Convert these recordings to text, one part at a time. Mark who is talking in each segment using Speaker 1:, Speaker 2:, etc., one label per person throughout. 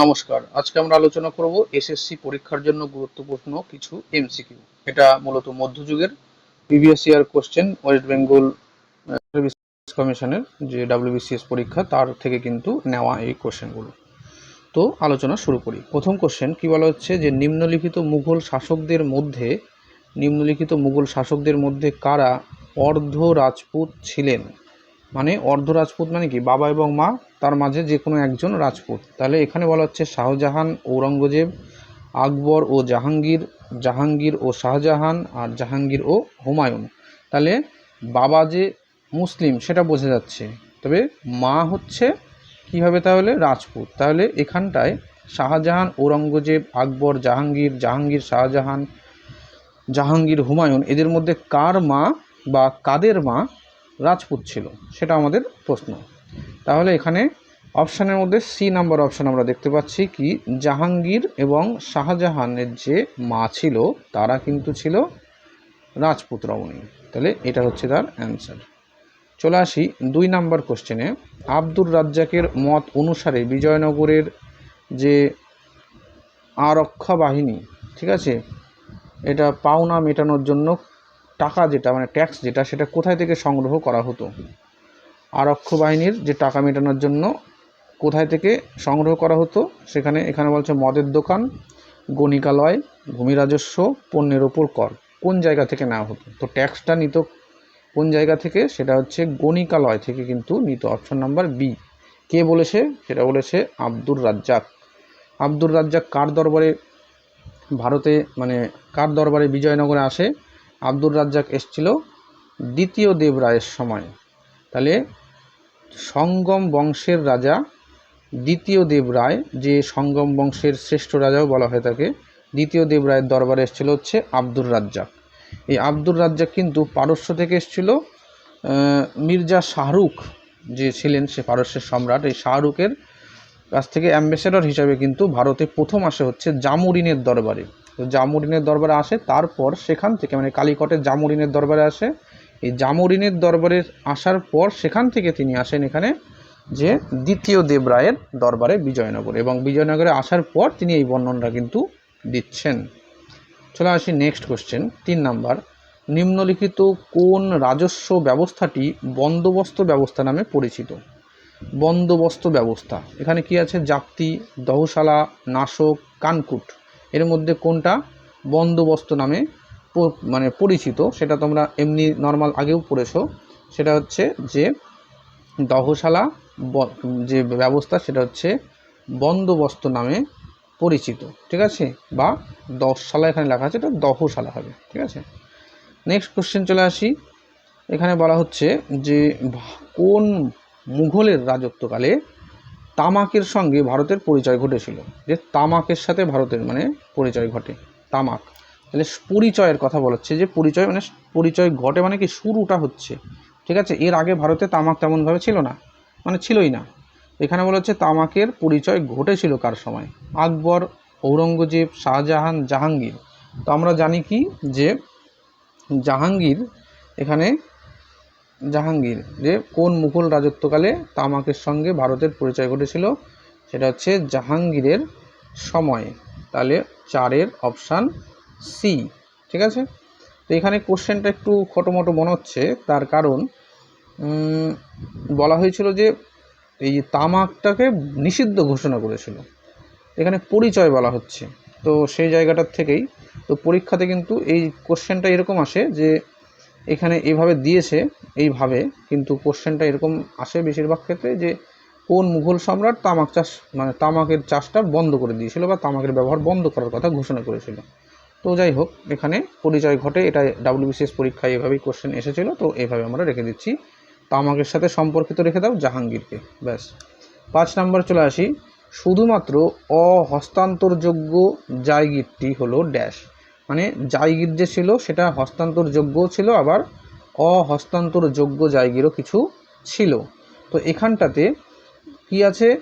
Speaker 1: নমস্কার। আজকে আমরা আলোচনা করব এসএসসি পরীক্ষার জন্য গুরুত্বপূর্ণ কিছু এমসিকিউ এটা মূলত মধ্যযুগের previous year question West Bengal service কমিশনের যে ডাব্লিউবিসিএস পরীক্ষা, তার থেকে কিন্তু নেওয়া এই কোশ্চেনগুলো তো আলোচনা শুরু করি। প্রথম কোশ্চেন কি বলা হচ্ছে যে, নিম্নলিখিত মুঘল শাসকদের মধ্যে, নিম্নলিখিত মুঘল শাসকদের মধ্যে কারা অর্ধ রাজপুত ছিলেন? মানে অর্ধ রাজপুত মানে কি? বাবা এবং মা, তার মাঝে যে কোনো একজন রাজপুত। তাহলে এখানে বলা হচ্ছে শাহজাহান, ঔরঙ্গজেব, আকবর ও জাহাঙ্গীর জাহাঙ্গীর ও শাহজাহান, আর জাহাঙ্গীর ও হুমায়ুন। তাহলে বাবা যে মুসলিম, সেটা বোঝা যাচ্ছে। তবে মা হচ্ছে কীভাবে তাহলে রাজপুত? তাহলে এখানটায় শাহজাহান, ঔরঙ্গজেব, আকবর, জাহাঙ্গীর জাহাঙ্গীর শাহজাহান, জাহাঙ্গীর হুমায়ুন, এদের মধ্যে কার মা বা কাদের মা রাজপুত ছিল, সেটা আমাদের প্রশ্ন। তাহলে এখানে অপশানের মধ্যে সি নাম্বার অপশান আমরা দেখতে পাচ্ছি কি, জাহাঙ্গীর এবং শাহজাহানের যে মা ছিল, তারা কিন্তু ছিল রাজপুত রমণী। তাহলে এটা হচ্ছে তার অ্যান্সার। চলে আসি দুই নাম্বার কোশ্চেনে। আব্দুর রাজ্জাকের মত অনুসারে বিজয়নগরের যে আরক্ষা বাহিনী, ঠিক আছে, এটা পাওনা মেটানোর জন্য টাকা যেটা মানে ট্যাক্স যেটা, সেটা কোথায় থেকে সংগ্রহ করা হতো? আরক্ষ বাহিনীর যে টাকা মেটানোর জন্য কোথায় থেকে সংগ্রহ করা হতো, সেখানে, এখানে বলছে মদের দোকান, গণিকালয়, ভূমি রাজস্ব, পণ্যের ওপর কর। কোন জায়গা থেকে নেওয়া হতো? তো ট্যাক্সটা নিত কোন জায়গা থেকে? সেটা হচ্ছে গণিকালয় থেকে কিন্তু নিত অপশন নাম্বার বি কে বলেছে? সেটা বলেছে আব্দুর রাজ্জাক। আব্দুর রাজ্জাক কার দরবারে ভারতে মানে কার দরবারে বিজয়নগরে আসে? আব্দুর রাজ্জাক এসছিল দ্বিতীয় দেবরায়ের সময়। তাহলে সঙ্গম বংশের রাজা দ্বিতীয় দেবরায়, যে সঙ্গম বংশের শ্রেষ্ঠ রাজাও বলা হয়ে থাকে দ্বিতীয় দেবরায়ের দরবারে এসেছিল হচ্ছে আব্দুর রাজ্জাক। এই আব্দুর রাজ্জাক কিন্তু পারস্য থেকে এসেছিল মির্জা শাহরুখ যে ছিলেন, সে পারস্যের সম্রাট। এই শাহরুখের কাছ থেকে অ্যাম্বাসেডর হিসাবে কিন্তু ভারতে প্রথম আসে হচ্ছে জামুরিনের দরবারে। তো জামুরিনের দরবারে আসে, তারপর সেখান থেকে মানে কালিকটের জামুরিনের দরবারে আসে। এই জামুরিনের দরবারে আসার পর সেখান থেকে তিনি আসেন এখানে যে দ্বিতীয় দেবরায়ের দরবারে বিজয়নগর এবং বিজয়নগরে আসার পর তিনি এই বর্ণনটা কিন্তু দিচ্ছেন। চলে আসি নেক্সট কোশ্চেন তিন নাম্বার। নিম্নলিখিত কোন রাজস্ব ব্যবস্থাটি বন্দোবস্ত ব্যবস্থা নামে পরিচিত? বন্দোবস্ত ব্যবস্থা। এখানে কি আছে? জাপ্তি, দহশালা, নাশক, কানকুট। এর মধ্যে কোনটা? বন্দোবস্ত নামে মানে পরিচিত। সেটা তোমরা এমনি নর্মাল আগেও পড়েছো। সেটা হচ্ছে যে দহশালা যে ব্যবস্থা, সেটা হচ্ছে বন্দোবস্ত নামে পরিচিত। ঠিক আছে? বা দশশালা এখানে লেখা আছে, এটা দহশালা হবে। ঠিক আছে? নেক্সট কোশ্চেন চলে আসি। এখানে বলা হচ্ছে যে কোন মুঘলের রাজত্বকালে তামাকের সঙ্গে ভারতের পরিচয় ঘটেছিল। যে তামাকের সাথে ভারতের মানে পরিচয় ঘটে। তামাক। তাহলে পরিচয়ের কথা বলাচ্ছে যে পরিচয় মানে পরিচয় ঘটে মানে কি শুরুটা হচ্ছে। ঠিক আছে? এর আগে ভারতে তামাক তেমনভাবে ছিল না। মানে ছিলই না। এখানে বলা হচ্ছে তামাকের পরিচয় ঘটেছিল কার সময়? আকবর, ঔরঙ্গজেব, শাহজাহান, জাহাঙ্গীর। তো আমরা জানি কি যে জাহাঙ্গীর এখানে জাহাঙ্গীর যে কোন মুঘল রাজত্বকালে তামাকের সঙ্গে ভারতের পরিচয় ঘটেছিল, সেটা হচ্ছে জাহাঙ্গীরের সময়। তাহলে চারের অপশান সি ঠিক আছে? তো এখানে কোশ্চেনটা একটু খটোমটো মনে হচ্ছে, তার কারণ বলা হয়েছিল যে এই তামাকটাকে নিষিদ্ধ ঘোষণা করেছিল। এখানে পরিচয় বলা হচ্ছে। তো সেই জায়গাটার থেকেই, তো পরীক্ষাতে কিন্তু এই কোশ্চেনটা এরকম আসে যে এখানে এভাবে দিয়েছে, এইভাবে, কিন্তু কোশ্চেনটা এরকম আসে বেশিরভাগ ক্ষেত্রে যে, কোন মুঘল সম্রাট তামাক চাষ মানে তামাকের চাষটা বন্ধ করে দিয়েছিল বা তামাকের ব্যবহার বন্ধ করার কথা ঘোষণা করেছিল। তো যাই হোক, এখানে পরিচয় ঘটে, এটা ডাব্লিউবিসিএস পরীক্ষায় এভাবেই কোশ্চেন এসেছিল, তো এভাবে আমরা রেখে দিচ্ছি। তামাকের সাথে সম্পর্কিত রেখে দাও জাহাঙ্গীরকে, ব্যাস। পাঁচ নাম্বার চলে আসি, শুধুমাত্র অহস্তান্তরযোগ্য জায়গিরটি হলো ড্যাশ মানে জায়গির যে ছিল, সেটা হস্তান্তরযোগ্যও ছিল, আবার অহস্তান্তরযোগ্য জায়গিরও কিছু ছিল। তো এখানটাতে কি আছে?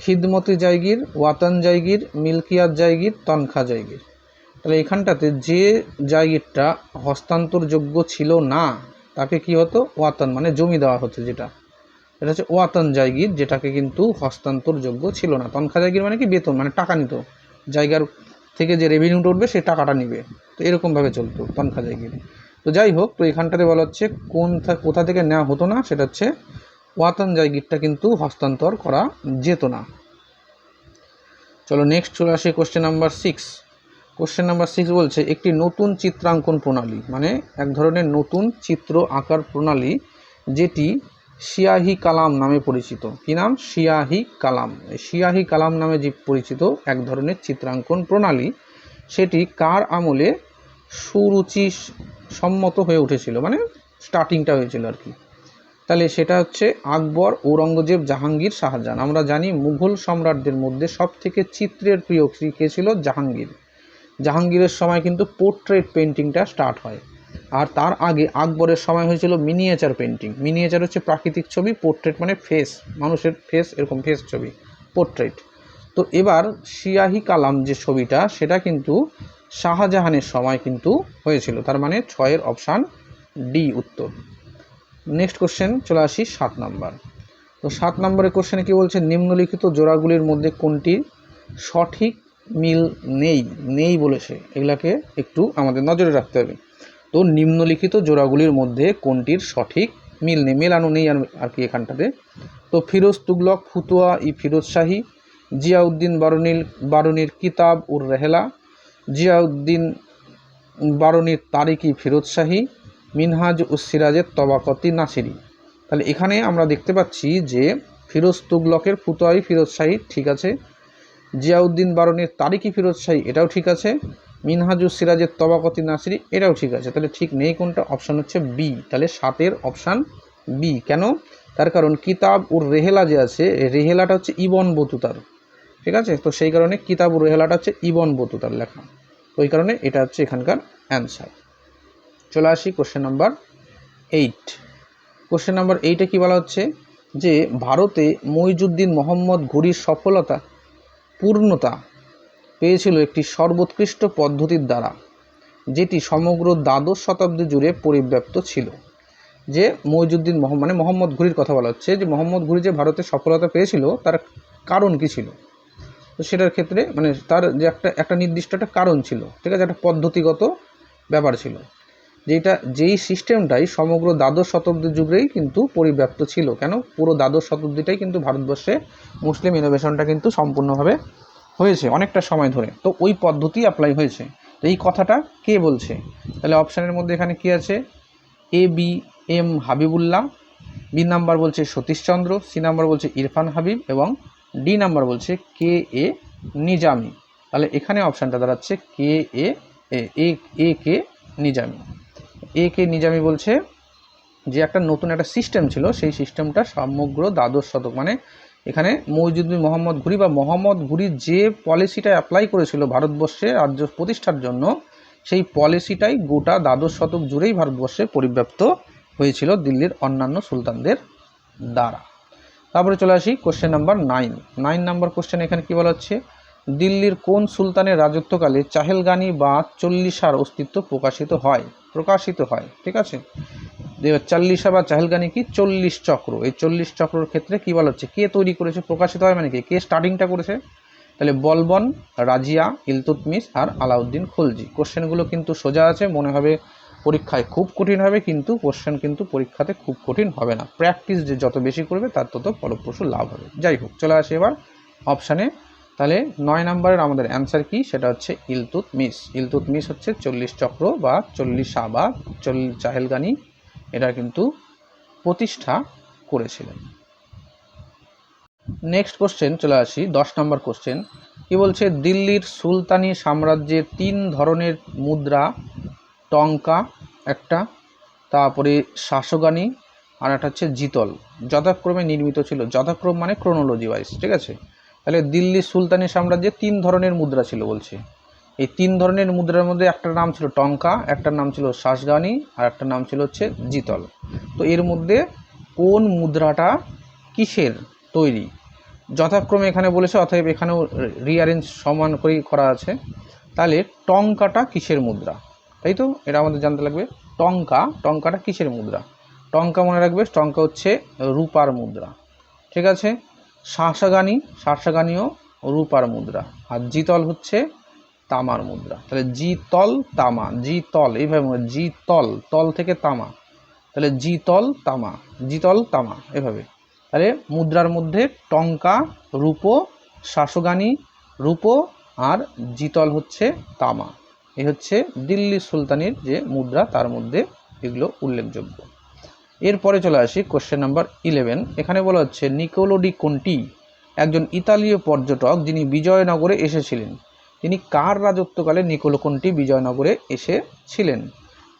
Speaker 1: খিদমতি জায়গির, ওয়াতান জায়গির, মিল্কিয়াত জায়গির, তনখা জায়গির। তাহলে এখানটাতে যে জায়গিরটা হস্তান্তরযোগ্য ছিল না, তাকে কি হতো? ওয়াতান মানে জমি দেওয়া হতো যেটা। এটা হচ্ছে ওয়াতন জায়গির, যেটাকে কিন্তু হস্তান্তরযোগ্য ছিল না। তনখা জায়গির মানে কি? বেতন মানে টাকা নিত। জায়গার থেকে যে রেভিনিউটা উঠবে সে টাকাটা নিবে। তো এরকমভাবে চলতো তনখা জায়গির তো যাই হোক, তো এখানটাতে বলা হচ্ছে কোন কোথা থেকে নেওয়া হতো না, সেটা হচ্ছে ওয়াতন জায়গিরটা কিন্তু হস্তান্তর করা যেত না। চলো নেক্সট চলে আসি question number six question number six বলছে, একটি নতুন চিত্রাঙ্কন প্রণালী মানে এক ধরনের নতুন চিত্র আঁকার প্রণালী, যেটি শিয়াহি কালাম নামে পরিচিত। কি নাম? শিয়াহি কালাম। শিয়াহি কালাম নামে যে পরিচিত এক ধরনের চিত্রাঙ্কন প্রণালী, সেটি কার আমলে সুরুচি সম্মত হয়ে উঠেছিল? মানে স্টার্টিংটা হয়েছিল আর কি। তাহলে সেটা হচ্ছে আকবর ঔরঙ্গজেব জাহাঙ্গীর শাহজাহান। আমরা জানি মুঘল সম্রাটদের মধ্যে সব থেকে চিত্রের প্রিয় কে ছিল? জাহাঙ্গীর। জাহাঙ্গীরের সময় কিন্তু পোর্ট্রেট পেন্টিংটা স্টার্ট হয়। আর তার আগে আকবরের সময় হয়েছিল মিনিয়েচার পেন্টিং মিনিয়েচার হচ্ছে প্রাকৃতিক ছবি পোর্ট্রেট মানে ফেস মানুষের ফেস এরকম ফেস ছবি পোর্ট্রেট তো এবার শিয়াহি কালাম যে ছবিটা, সেটা কিন্তু শাহজাহানের সময় কিন্তু হয়েছিল। তার মানে ছয়ের অপশান ডি উত্তর। নেক্সট কোশ্চেন চলে আসি সাত নম্বর। তো সাত নম্বরের কোশ্চেনে কি বলছে, নিম্নলিখিত জোড়াগুলির মধ্যে কোনটি সঠিক মিল নেই? নেই বলেছে। এগুলাকে একটু আমাদের নজরে রাখতে হবে। তো নিম্নলিখিত জোড়াগুলির মধ্যে কোনটির সঠিক মিল নেই? মেলানো নেই আর কি এখানটাতে। তো ফিরোজ তুগলক, ফুতুয়া, ই ফিরোজ শাহী, জিয়াউদ্দিন বারুনির বারুনির কিতাব উর রেহেলা, জিয়াউদ্দিন বারুনির তারিকি ফিরোজ শাহী, মিনহাজ উসিরাজের তবাকতি নাসিরি তাহলে এখানে আমরা দেখতে পাচ্ছি যে ফিরোজ তুগলকের ফুতোয়াই ফিরোজ শাহী ঠিক আছে, জিয়াউদ্দিন বারনের তারিকি ফিরোজ শাহী এটাও ঠিক আছে মিনহাজুস সিরাজের তবাকতি নাসিরি, এটাও ঠিক আছে। তাহলে ঠিক নেই কোনটা? অপশান হচ্ছে বি তাহলে সাতের অপশান বি কেন? তার কারণ কিতাব উর রেহেলা যে আছে, রেহেলাটা হচ্ছে ইবন বতুতার। ঠিক আছে? তো সেই কারণে কিতাব উর রেহেলাটা হচ্ছে ইবন বতুতার লেখা। ওই কারণে এটা হচ্ছে এখানকার অ্যান্সার চলে আসি question number eight question number এইটে কী বলা হচ্ছে? যে ভারতে মইজুদ্দিন মোহাম্মদ ঘুরির সফলতা, পূর্ণতা পেয়েছিল একটি সর্বোৎকৃষ্ট পদ্ধতির দ্বারা, যেটি সমগ্র দ্বাদশ শতাব্দী জুড়ে পরিব্যাপ্ত ছিল। যে মইজুদ্দিন মোহাম্মদ মানে মোহাম্মদ ঘুরির কথা বলা হচ্ছে, যে মোহাম্মদ ঘুরি যে ভারতে সফলতা পেয়েছিল, তার কারণ কী ছিল? তো সেটার ক্ষেত্রে মানে তার যে একটা একটা নির্দিষ্ট একটা কারণ ছিল, ঠিক আছে? একটা পদ্ধতিগত ব্যাপার ছিল। যেটা যেই সিস্টেমটাই সমগ্র দ্বাদশ শতাব্দী যুগেই কিন্তু পরিব্যাপ্ত ছিল। কেন? পুরো দ্বাদশ শতাব্দীটাই কিন্তু ভারতবর্ষে মুসলিম ইনোভেশনটা কিন্তু সম্পূর্ণভাবে হয়েছে অনেকটা সময় ধরে। তো ওই পদ্ধতি অ্যাপ্লাই হয়েছে। তো এই কথাটা কে বলছে? তাহলে অপশানের মধ্যে এখানে কি আছে? A B M Habibullah. B number বলছে সতীশচন্দ্র সি নাম্বার বলছে ইরফান হাবিব এবং ডি নাম্বার বলছে কে, এ, নিজামি। তাহলে এখানে অপশানটা দাঁড়াচ্ছে কে, এ এ কে, নিজামি। এ, কে, নিজামি বলছে যে একটা নতুন একটা সিস্টেম ছিল, সেই সিস্টেমটা সমগ্র দ্বাদশ শতক মানে এখানে মৌজুদ্দিন মোহাম্মদ ঘুরি বা মোহাম্মদ ঘুরি যে পলিসিটা অ্যাপ্লাই করেছিল ভারতবর্ষে রাজ্য প্রতিষ্ঠার জন্য, সেই পলিসিটাই গোটা দ্বাদশ শতক জুড়েই ভারতবর্ষে পরিব্যাপ্ত হয়েছিল দিল্লির অন্যান্য সুলতানদের দ্বারা। তারপরে চলে আসি question number nine nine number question এখানে কি বলা হচ্ছে? দিল্লির কোন সুলতানের রাজত্বকালে চাহেলগানি বা চল্লিশার অস্তিত্ব প্রকাশিত হয়? প্রকাশিত হয়, ঠিক আছে? চাল্লিশা বা চাহেলগানি কি? চল্লিশ চক্র। এই চল্লিশ চক্রর ক্ষেত্রে কি বলা হচ্ছে? কে তৈরি করেছে? প্রকাশিত হয় মানে কি? কে স্টার্টিংটা করেছে? তাহলে বলবন, রাজিয়া ইলতুতমিস আর আলাউদ্দিন খলজি। কোশ্চেনগুলো কিন্তু সোজা আছে, মনে হবে পরীক্ষায় খুব কঠিন হবে, কিন্তু কোশ্চেন কিন্তু পরীক্ষাতে খুব কঠিন হবে না। প্র্যাকটিস যে যত বেশি করবে, তার তত ফলপ্রসূ লাভ হবে। যাই হোক, চলে আসি এবার অপশানে তাহলে নয় নম্বরের আমাদের অ্যান্সার কি? সেটা হচ্ছে ইলতুত মিস ইলতুত মিস হচ্ছে চল্লিশ চক্র বা চল্লিশ বা চল্লিশ চাহেলগানি এটা কিন্তু প্রতিষ্ঠা করেছিলেন। নেক্সট কোশ্চেন চলে আসি। দশ নম্বর কোশ্চেন কি বলছে, দিল্লির সুলতানি সাম্রাজ্যের তিন ধরনের মুদ্রা, টঙ্কা, একটা, তারপরে শাসগানি, আর একটা হচ্ছে জিতল। যথাক্রমে নির্মিত ছিল। যথাক্রম মানে ক্রোনোলজি ওয়াইজ ঠিক আছে? তাহলে দিল্লি সুলতানি সাম্রাজ্যে তিন ধরনের মুদ্রা ছিল বলছে। এই তিন ধরনের মুদ্রার মধ্যে একটার নাম ছিল টঙ্কা, একটার নাম ছিল শাসগানি, আর একটার নাম ছিল হচ্ছে জিতল। তো এর মধ্যে কোন মুদ্রাটা কিসের তৈরি? যথাক্রমে এখানে বলেছে, অতএব এখানেও রিঅ্যারেঞ্জ সমান করেই করা আছে। তাহলে টঙ্কাটা কিসের মুদ্রা? তাই তো? এটা আমাদের জানতে লাগবে। টঙ্কা, টঙ্কাটা কিসের মুদ্রা? টঙ্কা মনে রাখবে, টঙ্কা হচ্ছে রূপার মুদ্রা। ঠিক আছে? শাঁসাগানি, শাঁসাগানিও রূপার মুদ্রা। আর জিতল হচ্ছে তামার মুদ্রা। তাহলে জিতল তামা। জিতল এইভাবে মনে হয়, জিতল তল থেকে তামা। তাহলে জিতল তামা। জিতল তামা এভাবে। তাহলে মুদ্রার মধ্যে টঙ্কা রূপো শাসগানি রূপো আর জিতল হচ্ছে তামা। এ হচ্ছে দিল্লি সুলতানির যে মুদ্রা তার মধ্যে এগুলো উল্লেখযোগ্য। এরপরে চলে আসি কোশ্চেন নাম্বার ইলেভেন এখানে বলা হচ্ছে নিকোলো ডি কোন্টি একজন ইতালীয় পর্যটক যিনি বিজয়নগরে এসেছিলেন। তিনি কার রাজত্বকালে নিকোলো কোন্টি বিজয়নগরে এসেছিলেন?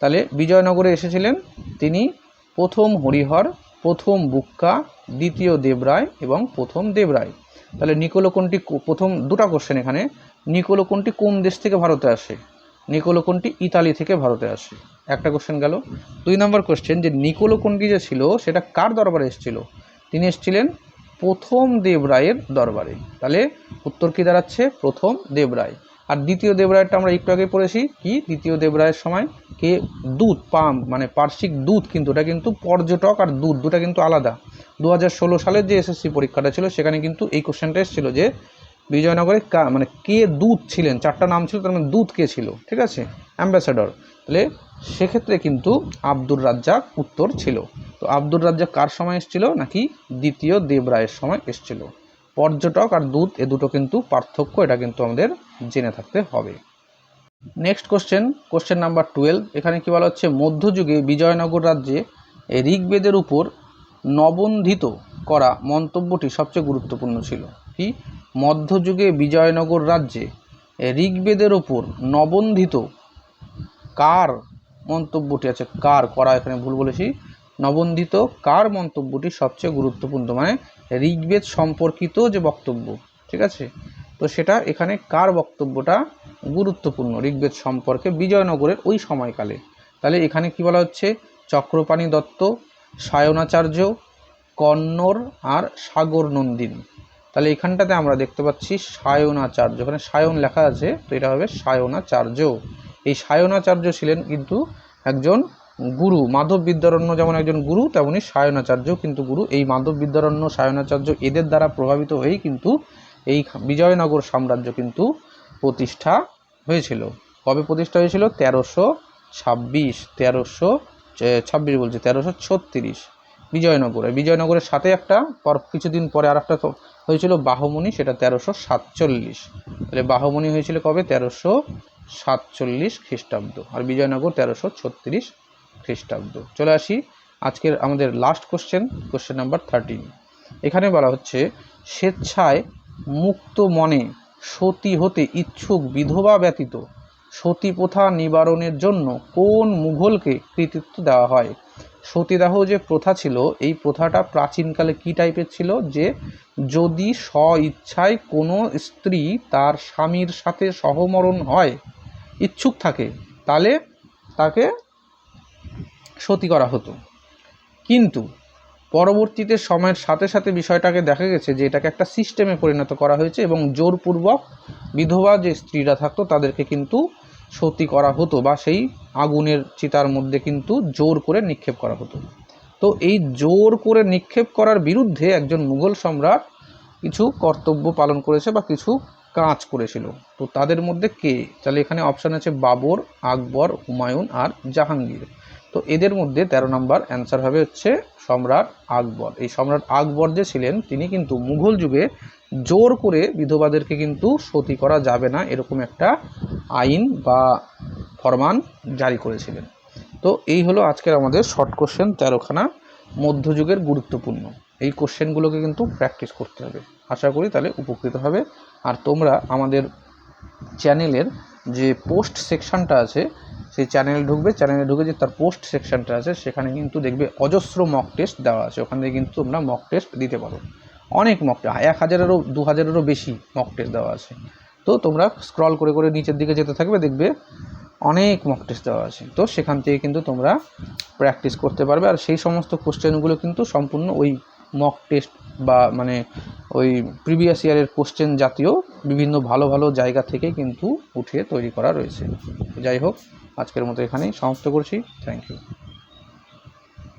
Speaker 1: তাহলে বিজয়নগরে এসেছিলেন তিনি প্রথম হরিহর, প্রথম বুক্কা, দ্বিতীয় দেবরায় এবং প্রথম দেবরায়। তাহলে নিকোলো কোন্টি কো- প্রথম দুটো কোশ্চেন এখানে। নিকোলো কোন্টি কোন দেশ থেকে ভারতে আসে? নিকোলো কোন্টি ইতালি থেকে ভারতে আসে। একটা কোশ্চেন গেল। দুই নম্বর কোশ্চেন যে নিকোলো কোন্টি যে ছিল, সেটা কার দরবারে এসেছিল? তিনি এসেছিলেন প্রথম দেবরায়ের দরবারে। তাহলে উত্তর কি দাঁড়াচ্ছে? প্রথম দেবরায় আর দ্বিতীয় দেবরায়টা আমরা একটু আগে পড়েছি। কি? দ্বিতীয় দেবরায়ের সময় কে? দুধ পাম মানে পার্শ্বিক দুধ কিন্তু, ওটা কিন্তু পর্যটক আর দুধ দুটা কিন্তু আলাদা। দু হাজার ষোলো সালের যে এসএসসি পরীক্ষাটা ছিল, সেখানে কিন্তু এই কোশ্চেনটা এসেছিল যে বিজয়নগরে কা মানে কে দূত ছিলেন? চারটা নাম ছিল, তার মানে দূত কে ছিল? ঠিক আছে? অ্যাম্বাসাডর। তাহলে সেক্ষেত্রে কিন্তু আব্দুর রাজ্জাক উত্তর ছিল। তো আব্দুর রাজ্জাক কার সময় এসেছিল? নাকি দ্বিতীয় দেবরায়ের সময় এসেছিল। পর্যটক আর দূত এ দুটো কিন্তু পার্থক্য, এটা কিন্তু আমাদের জেনে থাকতে হবে। Next question question number twelve এখানে কি বলা হচ্ছে? মধ্যযুগে বিজয়নগর রাজ্যে ঋগ্বেদের উপর নবন্ধিত করা মন্তব্যটি সবচেয়ে গুরুত্বপূর্ণ ছিল। কি? মধ্যযুগে বিজয়নগর রাজ্যে ঋগ্বেদের উপর নবন্ধিত কার মন্তব্যটি আছে? কার? করা এখানে ভুল বলেছি। নবন্ধিত কার মন্তব্যটি সবচেয়ে গুরুত্বপূর্ণ? মানে ঋগ্বেদ সম্পর্কিত যে বক্তব্য, ঠিক আছে? তো সেটা এখানে কার বক্তব্যটা গুরুত্বপূর্ণ? ঋগ্বেদ সম্পর্কে বিজয়নগরের ওই সময়কালে। তাহলে এখানে কি বলা হচ্ছে? চক্রপাণি দত্ত, সায়নাচার্য কন্নর আর সাগর নন্দিন। তাহলে এখানটাতে আমরা দেখতে পাচ্ছি সায়নাচার্য। এখানে সায়ন লেখা আছে, তো এটা হবে সায়নাচার্য। এই সায়নাচার্য ছিলেন কিন্তু একজন গুরু, মাধব বিদ্যারণ্য যেমন একজন গুরু, তেমনি সায়নাচার্য কিন্তু গুরু। এই মাধব বিদ্যারণ্য, সায়নাচার্য এদের দ্বারা প্রভাবিত হয়েই কিন্তু এই বিজয়নগর সাম্রাজ্য কিন্তু প্রতিষ্ঠা হয়েছিল। কবে প্রতিষ্ঠা হয়েছিল? তেরোশো ছাব্বিশ তেরোশো ছাব্বিশ বলছে, তেরোশো ছত্রিশ বিজয়নগরে। বিজয়নগরের সাথে একটা পর কিছুদিন পরে আর একটা হয়েছিল বাহমনি সেটা তেরোশো সাতচল্লিশ। তাহলে বাহমনি হয়েছিল কবে? তেরোশো সাতচল্লিশ খ্রিস্টাব্দ আর বিজয়নগর তেরোশো ছত্রিশ খ্রিস্টাব্দ। চলে আসি আজকের আমাদের last question question number thirteen এখানে বলা হচ্ছে, স্বেচ্ছায় মুক্ত মনে সতী হতে ইচ্ছুক বিধবা ব্যতীত সতী প্রথা নিবারণের জন্য কোন মুঘলকে কৃতিত্ব দেওয়া হয়? সতীদাহ যে প্রথা ছিল, এই প্রথাটা প্রাচীনকালে কি টাইপের ছিল? যে যদি স্ব ইচ্ছায় কোনো স্ত্রী তার স্বামীর সাথে সহমরণ হয় ইচ্ছুক থাকে তাহলে তাকে সতী করা হতো। কিন্তু পরবর্তীতে সময়ের সাথে সাথে বিষয়টাকে দেখা গেছে যে এটাকে একটা সিস্টেমে পরিণত করা হয়েছে এবং জোরপূর্বক বিধবা যে স্ত্রীরা থাকতো, তাদেরকে কিন্তু সতী করা হতো বা সেই আগুনের চিতার মধ্যে কিন্তু জোর করে নিক্ষেপ করা হতো। তো এই জোর করে নিক্ষেপ করার বিরুদ্ধে একজন মুঘল সম্রাট কিছু কর্তব্য পালন করেছে বা কিছু কাজ করেছিল। তো তাদের মধ্যে কে? তাহলে এখানে অপশান আছে বাবর, আকবর, হুমায়ুন আর জাহাঙ্গীর। তো এদের মধ্যে তেরো নম্বর অ্যান্সার হবে হচ্ছে সম্রাট আকবর। এই সম্রাট আকবর যে ছিলেন, তিনি কিন্তু মুঘল যুগে জোর করে বিধবাদেরকে কিন্তু সতী করা যাবে না এরকম একটা আইন বা ফরমান জারি করেছিলেন। তো এই হলো আজকের আমাদের শর্ট কোশ্চেন তেরোখানা মধ্যযুগের গুরুত্বপূর্ণ। এই কোশ্চেনগুলোকে কিন্তু প্র্যাকটিস করতে হবে। আশা করি তাহলে উপকৃত হবে। আর তোমরা আমাদের চ্যানেলের যে পোস্ট সেকশনটা আছে, সেই চ্যানেলে ঢুকবে। চ্যানেলে ঢুকে যে তার পোস্ট সেকশনটা আছে, সেখানে কিন্তু দেখবে অজস্র মক টেস্ট দেওয়া আছে। ওখান থেকে কিন্তু তোমরা মক টেস্ট দিতে পারো। অনেক মক টেস্ট এক হাজারেরও, দু হাজারেরও বেশি মক টেস্ট দেওয়া আছে। তো তোমরা স্ক্রল করে করে নিচের দিকে যেতে থাকবে, দেখবে অনেক মক টেস্ট দেওয়া আছে। তো সেখান থেকে কিন্তু তোমরা প্র্যাকটিস করতে পারবে। আর সেই সমস্ত কোশ্চেনগুলো কিন্তু সম্পূর্ণ ওই মক টেস্ট বা মানে ওই প্রিভিয়াস ইয়ারের কোশ্চেন জাতীয় বিভিন্ন ভালো ভালো জায়গা থেকে কিন্তু উঠিয়ে তৈরি করা রয়েছে। যাই হোক, আজকের মতো এখানেই সমাপ্ত করছি। Thank you